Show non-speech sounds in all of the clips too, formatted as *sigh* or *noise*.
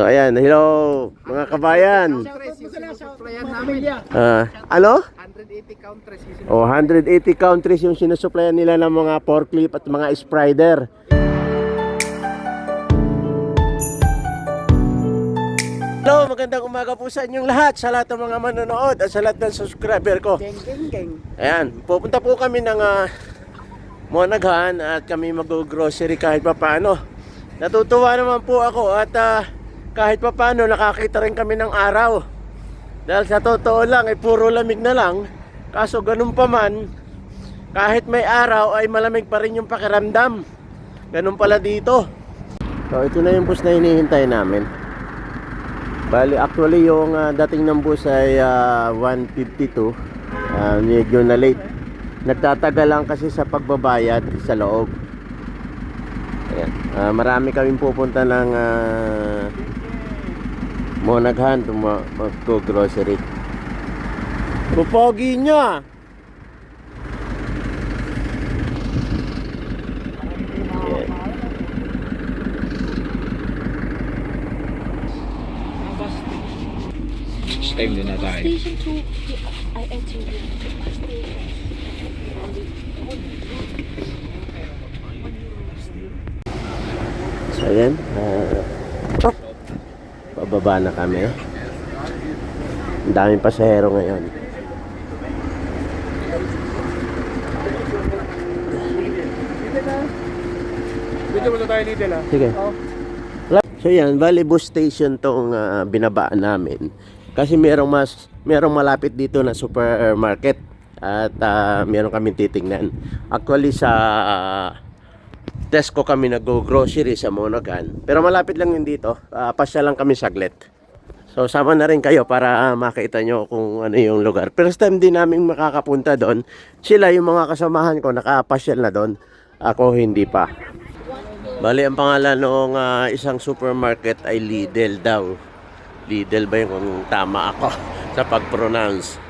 So ayan, hello mga kabayan. Ah, ano? 180 countries. Oh, 180 countries yung sinusuplayan nila ng mga forklift at mga sprider. Hello, magandang umaga po sa inyong lahat, sa lahat ng mga manonood at sa lahat ng subscriber ko. Geng, geng, geng. Ayan, pupunta po kami ng uh, Monaghan at kami mag-grocery kahit pa paano. Natutuwa naman po ako at ah, kahit pa paano nakakita rin kami ng araw. Dahil sa totoo lang, ay puro lamig na lang. Kaso ganun pa man, kahit may araw ay malamig pa rin yung pakiramdam. Ganun pala dito. So ito na yung bus na hinihintay namin. Bali, actually yung ah, dating ng bus ay ah, 152. Ah, medyo na late. Nagtatagal lang kasi sa pagbabayad sa loob. Ayan. Ah, marami kaming pupunta ng ah, Monaghan tuma- magko-grocery. Pupogi niya! Time din na tayo. Station 2, I enter you. So ayan, ah, pababa na kami. Ang daming pasahero ngayon. Dito muna tayo dito lang. Sige. So yan, bali bus station tong ah, binabaan namin. Kasi merong mas merong malapit dito na supermarket at ah, meron kaming titingnan. Actually sa ah, Tesco kami nag-grocery sa Monaghan. Pero malapit lang yun dito. Uh, pasya lang kami saglit. So sama na rin kayo para ah, makita nyo kung ano yung lugar. First time din namin makakapunta doon. Sila yung mga kasamahan ko nakapasyal na doon. Ako hindi pa. Bali, ang pangalan noong ah, isang supermarket ay Lidl daw. Lidl ba yun kung tama ako *laughs* sa pag-pronounce?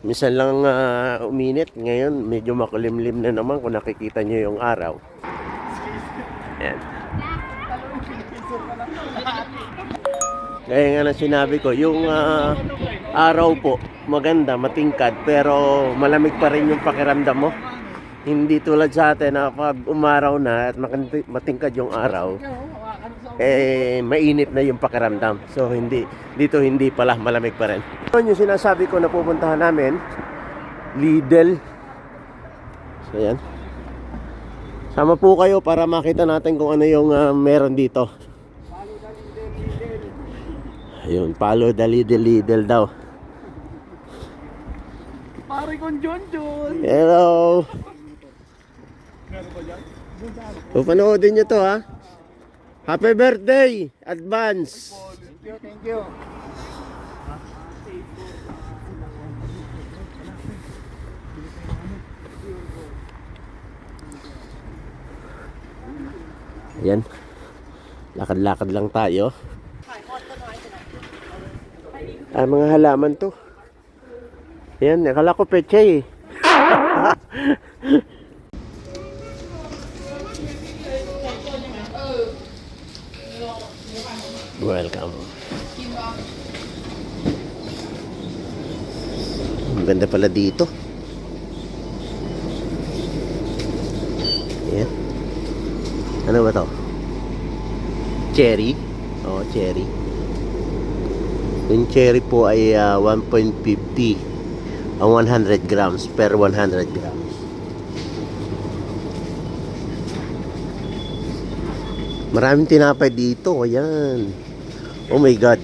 Minsan lang ah, uminit. Ngayon, medyo makulimlim na naman kung nakikita nyo yung araw. Ayan. Gaya nga na sinabi ko, yung ah, araw po, maganda, matingkad, pero malamig pa rin yung pakiramdam mo. Hindi tulad sa atin na pag umaraw na at matingkad yung araw, eh mainit na yung pakiramdam. So hindi dito hindi pala malamig pa rin. Yun yung sinasabi ko na pupuntahan namin, Lidl. So yan. Sama po kayo para makita natin kung ano yung ah, meron dito. Ayun, palo the Lidl Lidl daw. Pare kong John John. Hello. So, panoodin nyo to ha. Happy birthday! Advance! Thank you, thank you. Yan. Lakad-lakad lang tayo. Ay, mga halaman to. Yan, akala ko peche eh. *laughs* Welcome. Ang ganda pala dito. Yan. Ano ba to? Cherry? Oo, cherry. Yung cherry po ay ah, 1.50 ang 100 grams per 100 grams. Maraming tinapay dito. Ayan. Oh my God.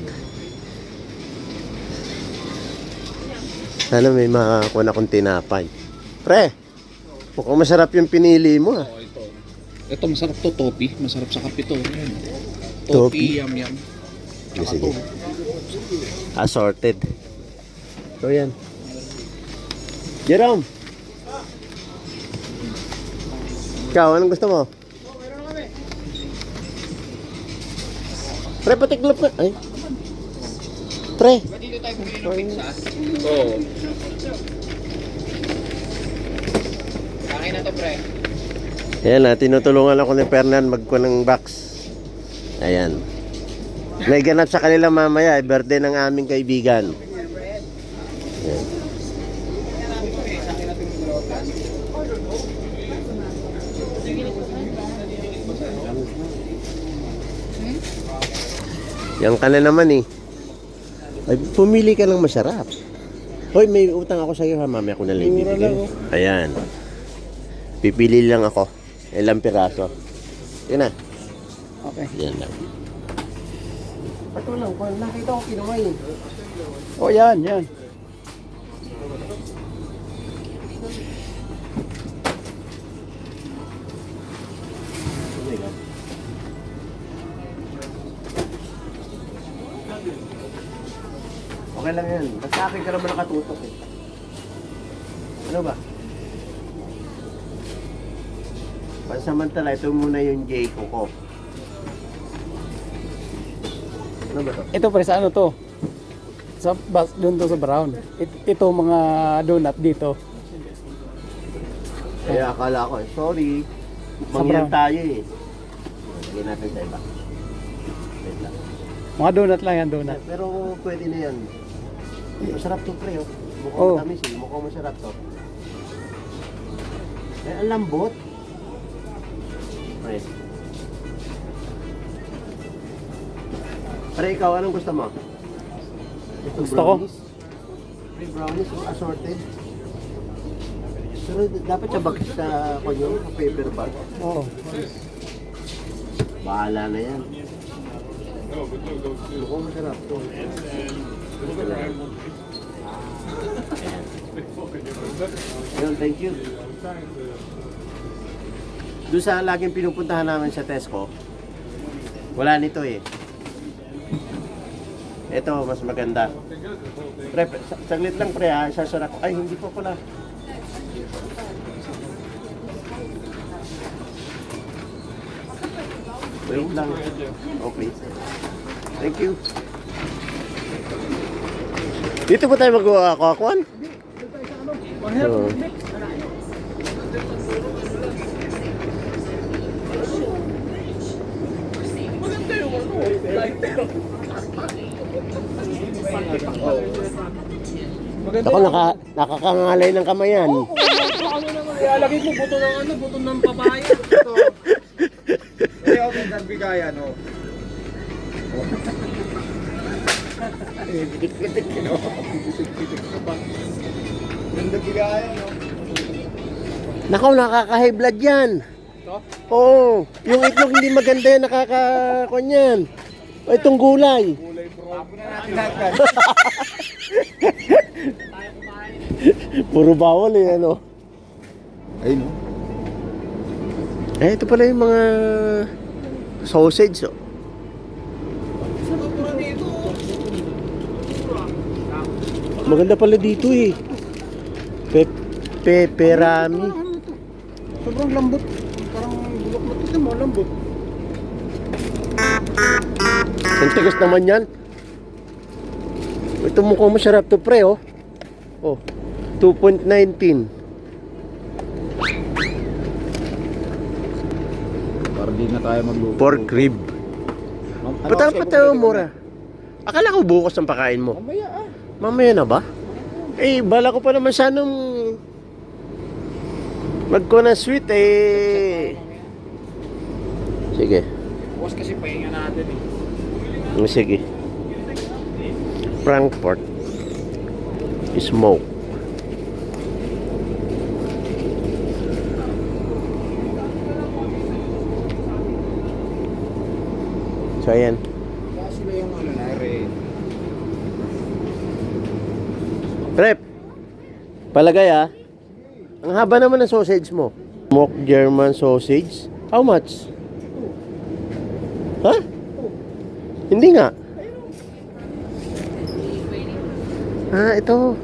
Sana may makakuha akong tinapay. Pre, mukhang masarap yung pinili mo ah. Ito. Masarap to, topi. Masarap sa kape to. Ayan. Topi? Topi, yum yum. Tsaka Sige. to. Assorted. So yan. Jerome! Ikaw, anong gusto mo? Pre, patiklop na. Ay. Pre. Oo. Kain na to, pre. Ayan na, tinutulungan ako ni Fernan magkuha ng box. Ayan. May ganap sa kanila mamaya, eh, birthday ng aming kaibigan. Yan. Yan ka na naman eh. Ay, pumili ka lang masarap. Hoy, may utang ako sa iyo ha, mami ako na lang ibibigay. Ayan. Pipili lang ako. Ilang piraso. Yan na. Okay. Yan lang. Ito lang, kung nakita ko kinuha eh. O yan, yan. Okay lang yan. Basta akin ka naman nakatutok eh. Ano ba? Pansamantala, ito muna yung Jayco ko. Ano ba to? Ito pre, sa ano to? Sa bas, doon to sa brown. It, ito mga donut dito. Kaya akala ko eh, sorry. Sa Mangyan brown. tayo eh. Lagyan natin sa iba. Wait lang. Mga donut lang yan, donut. Pero pwede na yan. Masarap to pre oh. Mukhang Oh. matamis eh. Mukhang masarap to. Eh, ang lambot. Pre. Pre, ikaw, anong gusto mo? Ito, Gusto ko. brownies? Pre, brownies, oh, assorted. Pero dapat sa bag sa kanyo, paper bag. Oo. Bahala na yan. Mukhang masarap to. Ayun, thank you. Doon sa laging pinupuntahan namin sa Tesco, wala nito eh. Ito, mas maganda. Pre, sa- saglit lang pre ha, sasara ko. Ay, hindi pa pala. Wait lang. Okay. Thank you. Dito ba tayo mag-akuan? Oo. Ako naka, nakakangalay ng kamayan. Ilalagay mo buto ng ano, buto ng papaya. Ito. Eh, okay, nagbigayan, oh. Nagbigayan, oh. Nakaw, nakaka-high blood yan. Ito? Oo. Yung itlog hindi maganda yan, nakaka-kuan yan. O, itong gulay. Tinagkan. Puro bawal eh, ano. Ayun, oh. Eh, ito pala yung mga sausage, oh. Maganda pala dito eh. Pe peperami. Sobrang lambot. Ito mo, lambot. Ang tigas naman yan. Ito mukhang masarap to pre, oh. Oh, 2.19. Para di na tayo magluto. Pork rib. Ano, Ba't ang kasi patayo kung mura? Akala ko bukas ang pakain mo. Mamaya, ah. Mamaya na ba? Eh, bala ko pa naman sanang magko na sweet eh. Sige. Bukas kasi pahinga natin eh. Mm, Sige. Frankfurt. Smoke. So, ayan. Kaso na yung ano na, red. Prep. Palagay ah. Ang haba naman ng sausage mo. Smoked German sausage. How much? Ha? Hindi nga. Ah, ito.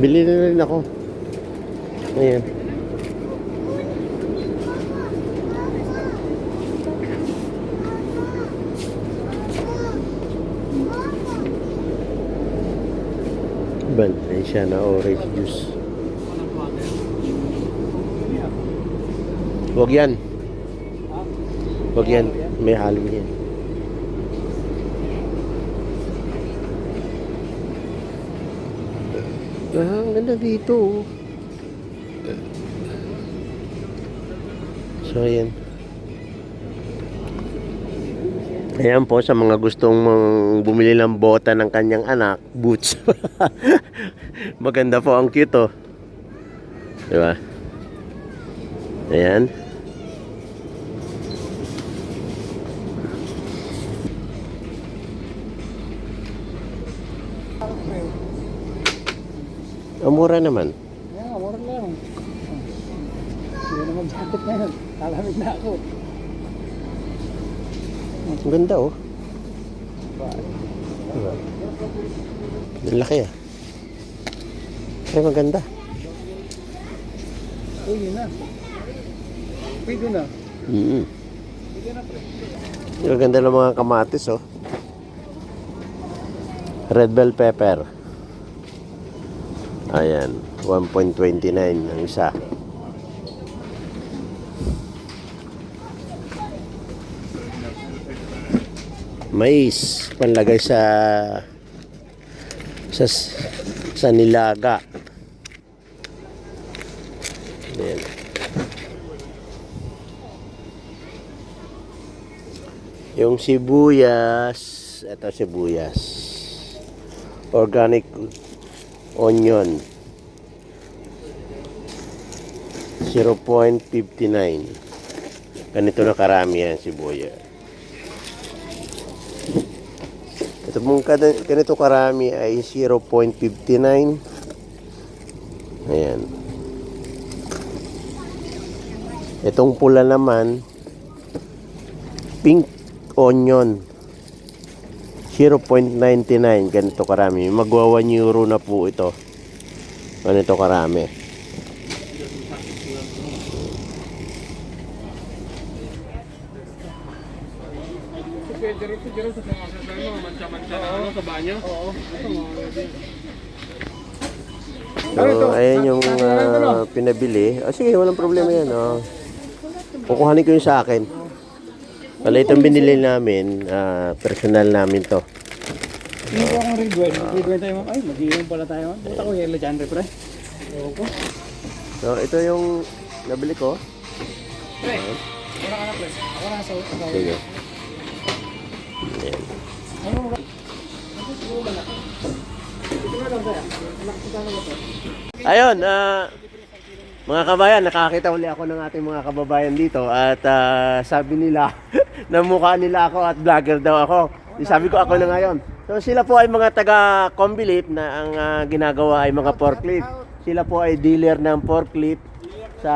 Bili na rin ako. Ayan. Bantay siya na orange juice. Huwag yan. Huwag yan. May halo yan. Ah, ang ganda dito. oh. So, ayan. Ayan po sa mga gustong bumili ng bota ng kanyang anak, boots. *laughs* Maganda po ang cute oh. Di ba? Ayan. Mura naman. Yeah, mura lang. Hindi na mag-jacket na yun. Lalamig na ako. Ang ganda oh. Diba? Ang laki ah. Ay, maganda. Uy, yun na. Pwede na. Mm Ang ganda ng mga kamatis oh. Red bell pepper. Ayan, 1.29 ang isa. Mais, panlagay sa sa sa nilaga. Ayan. Yung sibuyas, ito sibuyas. Organic onion. 0.59. Ganito na karami yan sibuyas. Ito kada- ganito karami ay 0.59. Ayan. Itong pula naman, pink onion. 0.99 ganito karami. Magwa 1 euro na po ito. Ganito karami. So, ayan yung ah, pinabili. Ah, sige, walang problema yan. Oh. Kukuhanin ko yung sa akin. Wala itong binili namin. ah, personal namin to. Hindi ko akong. Red wine tayo. Ay, mag-iwan pala tayo. Buta ko yellow dyan, pre. So, ito yung nabili ko. Pre, wala ka na, pre. Ako na sa sa- Sige. Ayan. Ano ba? Ano siguro ba na? Ito na lang tayo. Anak ko sana ba to? Ayun, ah, mga kabayan, nakakita uli ako ng ating mga kababayan dito at ah, sabi nila *laughs* na mukha nila ako at vlogger daw ako. Di sabi ko ako na ngayon. So sila po ay mga taga Combilip na ang ah, ginagawa ay mga forklift. Sila po ay dealer ng forklift sa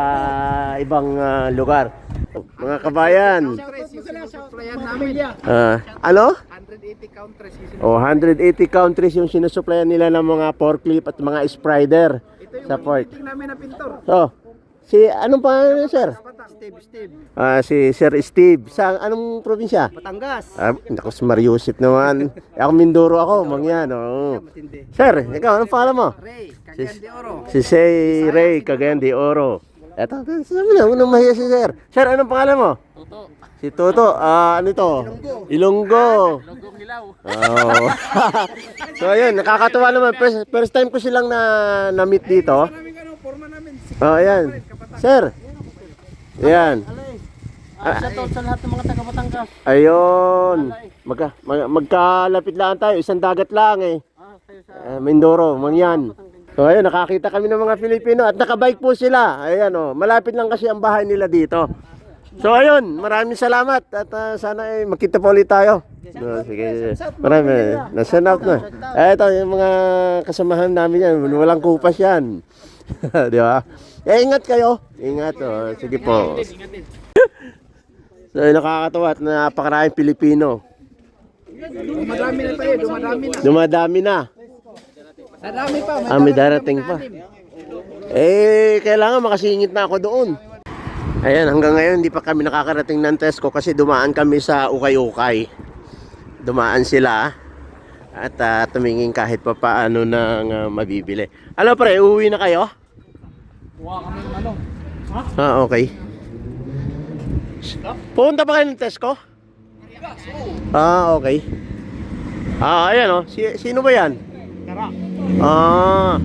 ibang ah, lugar. Mga kabayan, ah, ano? 180 countries. O, 180 countries yung sinusuplayan nila ng mga forklift at mga sprider sa port. namin na pintor. So, si anong pangalan niyo, sir? Steve, Steve. Ah, si Sir Steve. Sa anong probinsya? Batangas. Ah, naku, si Mariusip naman. Eh, ako Mindoro ako, mangyan. Matindi. Sir, ikaw, anong pangalan mo? Ray, Cagayan de Oro. si Say Ray Cagayan de Oro. Eto, sabi na, unang mahiya si Sir. Sir, anong pangalan mo? Toto. Si Toto, ah, ano ito? Ilonggo. Logong hilaw. Oh. so ayun, nakakatuwa naman. First, first time ko silang na na-meet dito. Namin ano, forma namin. Oh, ayan. Sir. Ayan. Ah, shout out sa lahat ng mga taga Batangas. Ayun. Magka, mag, magkalapit lang tayo. Isang dagat lang eh. Ah, kayo sa Uh, Mindoro, Mangyan. So ayun, nakakita kami ng mga Filipino at nakabike po sila. Ayan oh, malapit lang kasi ang bahay nila dito. So ayun, maraming salamat at ah, sana ay makita po ulit tayo. No, sige. Marami. Nasa out na. Eh, ito yung mga kasamahan namin yan. Walang kupas yan. *laughs* Di ba? Eh, ingat kayo. Ingat. Oh. Sige po. so, nakakatawa at napakaraming Pilipino. Dumadami na tayo, dumadami na. Dumadami na. Dadami pa. Ah, may darating pa. Eh, kailangan makasingit na ako doon. Ayan, hanggang ngayon hindi pa kami nakakarating ng Tesco kasi dumaan kami sa Ukay-Ukay. Dumaan sila at ah, tumingin kahit pa paano ng ah, mabibili. Ano pre, uuwi na kayo? Kuha kami ng ano. Ah, okay. Pupunta ba kayo ng Tesco? Ah, okay. Ah, ayan oh. Si, sino ba yan? Ah.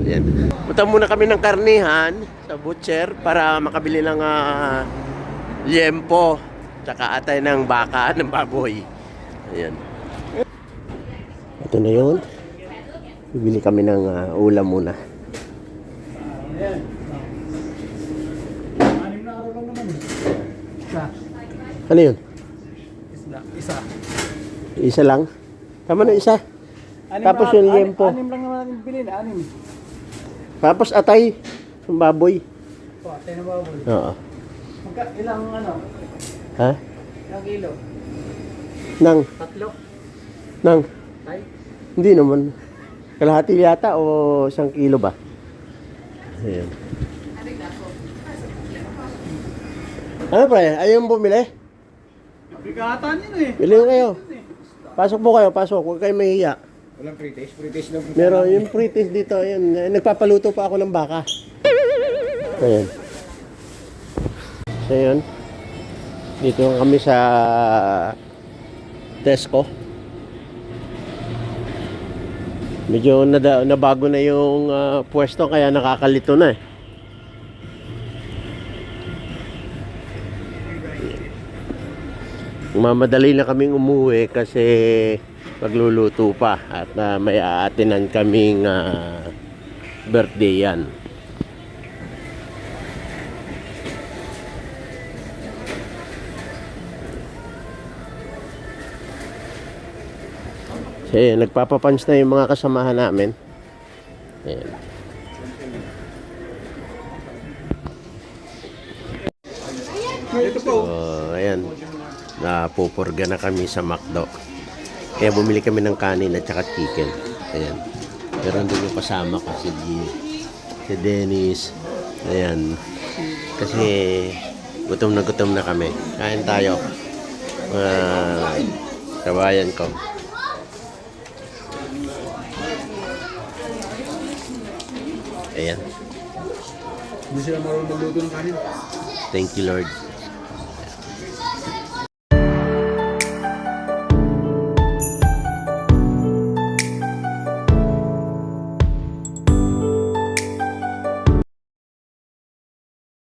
Ayan. Punta muna kami ng karnihan sa butcher para makabili ng ah, liempo tsaka atay ng baka ng baboy. Ayan. Ito na yun. Bibili kami ng ah, ulam muna. Ano yun? Isa. Isa lang? Tama na isa. Anim Tapos yung liempo. Anim lang naman natin bilhin. Anim. Tapos atay baboy. Atay na baboy. Oo. Magka, ilang ano? Ha? Ilang kilo? Nang, Tatlo. nang. Tay? Hindi naman. Kalahati yata o isang kilo ba? Ayan. Ano pre? Ayaw mo bumili? Bigatan yun eh. Bili kayo. Pasok po kayo, pasok. Huwag kayo mahiya. Walang pre-taste. Pre-taste lang. Meron yung pre-taste dito. Ayan. Eh, Nagpapaluto pa ako ng baka. Ayan. So, ayan. Dito kami sa Tesco. Medyo nada, nabago na yung ah, pwesto kaya nakakalito na eh. Mamadali na kaming umuwi kasi magluluto pa at ah, may aatinan kaming ah, birthday yan. Kasi nagpapapunch na yung mga kasamahan namin. Ayan. So, ayan. Napupurga na kami sa McDo. Kaya bumili kami ng kanin at saka chicken. Ayan. Pero andun yung kasama ko si, si Dennis. Ayan. Kasi gutom na gutom na kami. Kain tayo. Mga kabayan ko. Ayan. Hindi sila marunong magluto ng kanin. Thank you Lord.